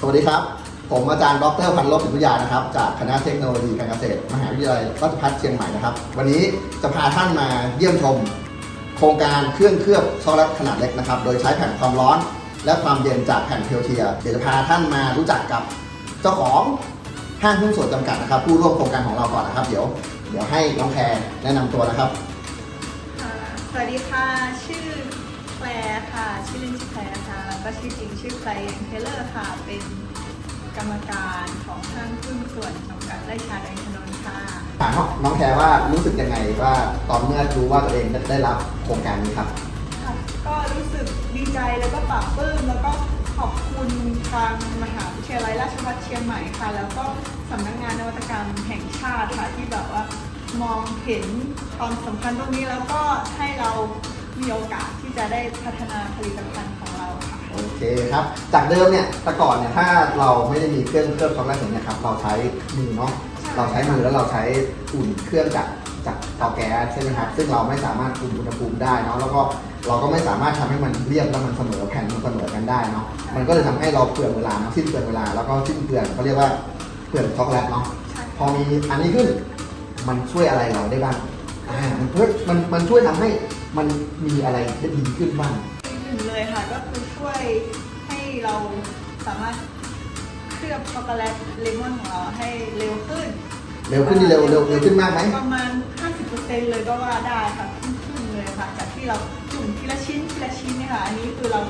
สวัสดีครับ ผมอาจารย์ดรพันลบสิทธิยานะครับ จากคณะเทคโนโลยีการเกษตร มหาวิทยาลัยราชภัฏเชียงใหม่นะครับ วันนี้จะพาท่านมาเยี่ยมชม โครงการเครื่องเคลือบช็อกโกแลตขนาดเล็กนะครับ โดยใช้แผ่นความร้อน และความเย็นจากแผ่นเพียวเทียร์เดี๋ยวจะพาท่านมารู้จักกับเจ้าของห้างหุ้นส่วนจำกัดนะครับ ผู้ร่วมโครงการของเราก่อนนะครับ เดี๋ยว เดี๋ยวให้น้องแพรแนะนำตัวนะครับ ค่ะสวัสดีค่ะ ชื่อ แคลร์ค่ะ ชื่อเล่นชื่อแคลร์ค่ะแล้วก็ชื่อจริงชื่อแคลร์เทเลอร์ค่ะ เป็นกรรมการของห้างหุ้นส่วนจำกัดไร่ชาแดงถนนค่ะ ถามน้องแพรว่ารู้สึกยังไงว่าตอนเมื่อรู้ว่าตัวเองได้รับโครงการนี้ครับค่ะ ก็รู้สึกดีใจแล้วก็ปลาบปลื้มแล้วก็ขอบคุณทางมหาวิทยาลัยราชภัฏเชียงใหม่ค่ะ แล้วก็สำนักงานนวัตกรรมแห่งชาติค่ะที่แบบว่ามองเห็นความสำคัญตรงนี้แล้วก็ให้เรามีโอกาส ที่จะได้พัฒนาผลิตภัณฑ์ของเราค่ะ โอเคครับ จากเดิมเนี่ยแต่ก่อนเนี่ยถ้าเราไม่ได้มีเครื่องเคลือบช็อกโกแลตอย่างเงี้ยครับเราใช้มือเนาะใช่เราใช้มือแล้วเราใช้อุ่นเครื่องจากจากเตาแก๊สใช่ไหมครับซึ่งเราไม่สามารถคุมอุณหภูมิได้เนาะแล้วก็เราก็ไม่สามารถทำให้มันเรียบแล้วมันเสมอแผ่นมันเสมอกันได้เนาะมันก็เลยทำให้เราเปลืองเวลาเนาะสิ้นเปลืองเวลาแล้วก็สิ้นเปลืองเขาเรียกว่าเปลืองช็อกโกแลตเนาะใช่พอมีอันนี้ขึ้นมันช่วยอะไรเราได้บ้างอ่ามันช่วยมันมันช่วยทำให้ มันมีอะไรได้ดีขึ้นบ้างหนึ่งเลยค่ะ ก็คือช่วยให้เราสามารถเคลือบช็อกโกแลตเลมอนของเราให้เร็วขึ้นเร็วขึ้นนี่เร็วเร็วเร็วขึ้นมากไหมประมาณ 50%เลยก็ว่าได้ค่ะขึ้นขึ้นเลยค่ะจากที่เราจุ่มทีละชิ้นทีละชิ้นเนี่ยค่ะ อันนี้คือเรา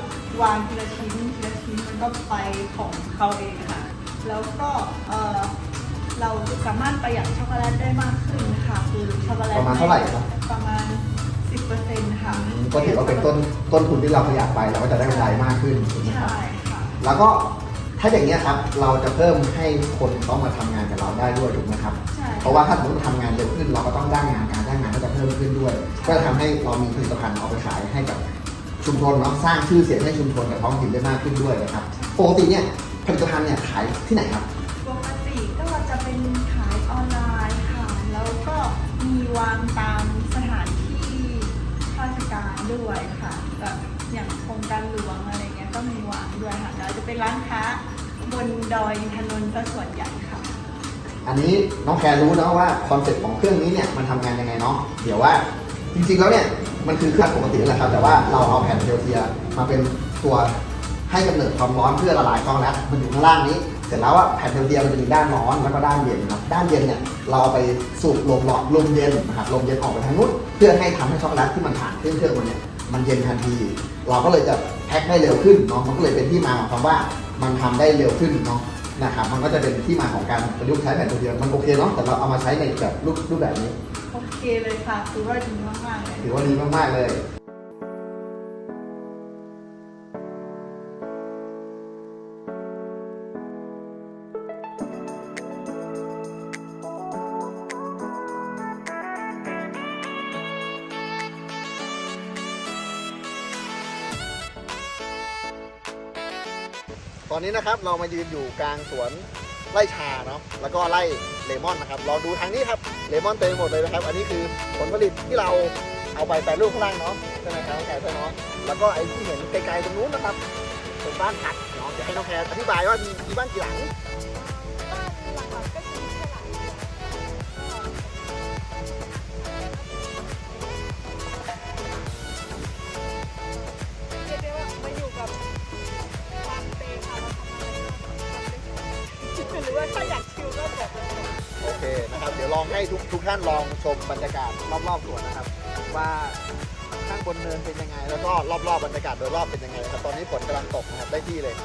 วางทีละชิ้นทีละชิ้นมันก็ไปของเขาเองค่ะ แล้วก็เออเราสามารถประหยัดช็อกโกแลตได้มากขึ้นค่ะคือช็อกโกแลตประมาณเท่าไหร่ครับประมาณ 10%ค่ะก็ถือว่าเป็นต้นต้นทุนที่เราประหยัดไปเราก็จะได้กำไรมากขึ้นถูกไหมครับใช่ค่ะแล้วก็ถ้าอย่างนี้ยครับเราจะเพิ่มให้คนเขามาทำงานกับเราได้ด้วยถูกไหมครับ ใช่เพราะว่าถ้าสมมติทำงานเร็วขึ้นเราก็ต้องจ้างงานการจ้างงานก็จะเพิ่มขึ้นด้วย ก็จะทำให้เรามีผลิตภัณฑ์เอาไปขายให้กับชุมชนเนาะสร้างชื่อเสียงให้ชุมชนกับท้องถิ่นได้มากขึ้นด้วยนะครับปกติเนี่ยผลิตภัณฑ์เนี่ยขายที่ไหนครับปกติก็จะเป็นขายออนไลน์ค่ะ แล้วก็มีวางตามสถานที่ราชการ ด้วยค่ะแบบอย่างโครงการหลวงอะไรเงี้ยก็มีวางด้วยค่ะแล้วจะเป็นร้านค้าบนดอยอินทนนท์ซะส่วนใหญ่ค่ะ อันนี้น้องแคร์รู้นะว่าคอนเซ็ปต์ของเครื่องนี้เนี่ยมันทำงานยังไงเนาะเดี๋ยวว่าจริงๆแล้วเนี่ยมันคือเครื่องปกติแหละครับ แต่ว่าเราเอาแผ่นเทลเทียมาเป็นตัวให้กำเนิดความร้อนเพื่อละลายช็อกโกแลตมันอยู่ข้างล่างนี้ เสร็จแล้วว่าแผ่นเทลเทียมันจะมีด้านร้อนแล้วก็ด้านเย็นครับด้านเย็นเนี่ยเราเอาไปสูบลมหลอดลมเย็นนะครับลมเย็นออกไปทางนู้นเพื่อให้ทำให้ช็อกโกแลตที่มันผ่านเครื่องเครื่องมันเนี่ย มันเย็นทันที เราก็เลยจะแพ็คได้เร็วขึ้นเนาะมันก็เลยเป็นที่มาของคำว่ามันทำได้เร็วขึ้นเนาะนะครับมันก็จะเป็นที่มาของการประยุกต์ใช้แผ่นตัวเดียวมันโอเคเนาะแต่เราเอามาใช้ในแบบรูปรูปแบบนี้โอเคเลยค่ะคือว่าดีมากๆเลยถือว่าดีมากๆเลย ตอนนี้นะครับเรามายืนอยู่กลางสวนไร่ชาเนาะแล้วก็ไร่เลมอนนะครับลองดูทางนี้ครับเลมอนเต็มหมดเลยนะครับ อันนี้คือผลผลิตที่เราเอาไปแปรรูปข้างล่างเนาะใช่ไหมครับน้องแคร์ใช่เนาะแล้วก็ไอ้ที่เห็นไกลๆตรงนู้นนะครับเป็นบ้านผักเนาะจะให้น้องแคร์อธิบายว่ามีมีบ้านกี่หลัง รือว่าถ้าอยากชิลก็บอกเลยโอเคนะครับ เดี๋ยวลองให้ทุกทุกท่านลองชมบรรยากาศรอบๆสวนนะครับ ว่าข้างบนเนินเป็นยังไง แล้วก็รอบๆบรรยากาศโดยรอบเป็นยังไงนะครับตอนนี้ฝนกำลังตกนะครับได้ที่เลย